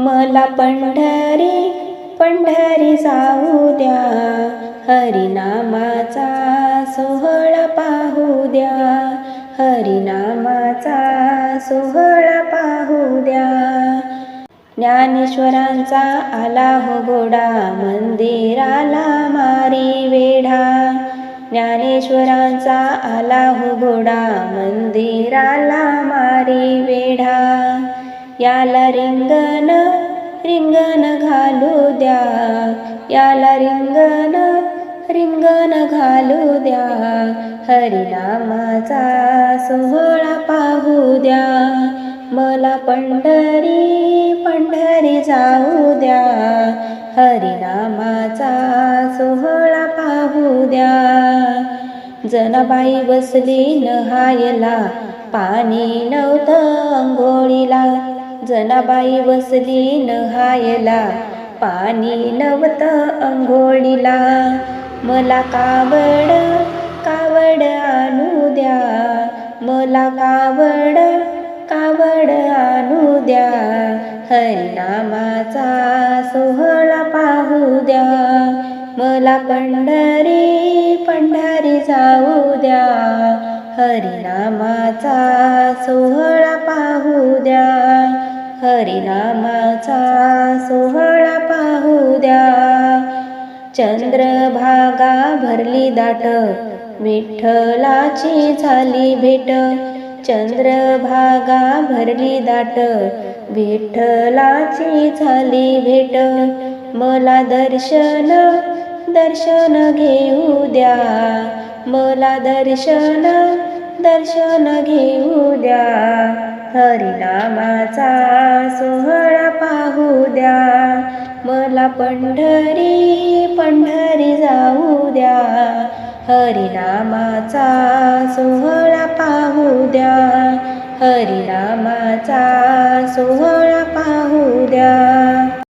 मला पंढरी पंढरी जाऊ द्या. हरिनामाचा सोहळा पाहू द्या. हरिनामाचा सोहळा पाहू द्या. ज्ञानेश्वरांचा आला हो गोडा मंदिराला मारी वेढा. ज्ञानेश्वरांचा आला हो गोडा मंदिराला मारी वेढा. याला रिंगण रिंगण घालू द्या. याला रिंगण रिंगण घालू द्या. हरिनामाचा सोहळा पाहू द्या. मला पंढरी पंढरी जाऊ द्या. हरिनामाचा सोहळा पाहू द्या. जनाबाई बसली नहायला पाणी नव्हतं अंघोळीला. जनाबाई बसली नहायला पाणी नवत अंघोळीला मला कावड कावड आणू द्या. मला कावड कावड आणू द्या. हरिनामाचा सोहळा पाहू द्या. मला पंढरी पंढरी जाऊ द्या. हरिनामाचा सोहळा पाहू द्या. हरिनामाचा सोहळा पाहू द्या. चंद्रभागा भरली दाट विठ्ठलाची झाली भेट. चंद्रभागा भरली दाट विठ्ठलाची झाली भेट. मला दर्शन दर्शन घेऊ द्या. मला दर्शन दर्शन घेऊ द्या. हरिनामाचा मला पंढरी पंढरी जाऊ द्या. हरिनामाचा सोहळा पाहू द्या. हरिनामाचा सोहळा पाहू द्या.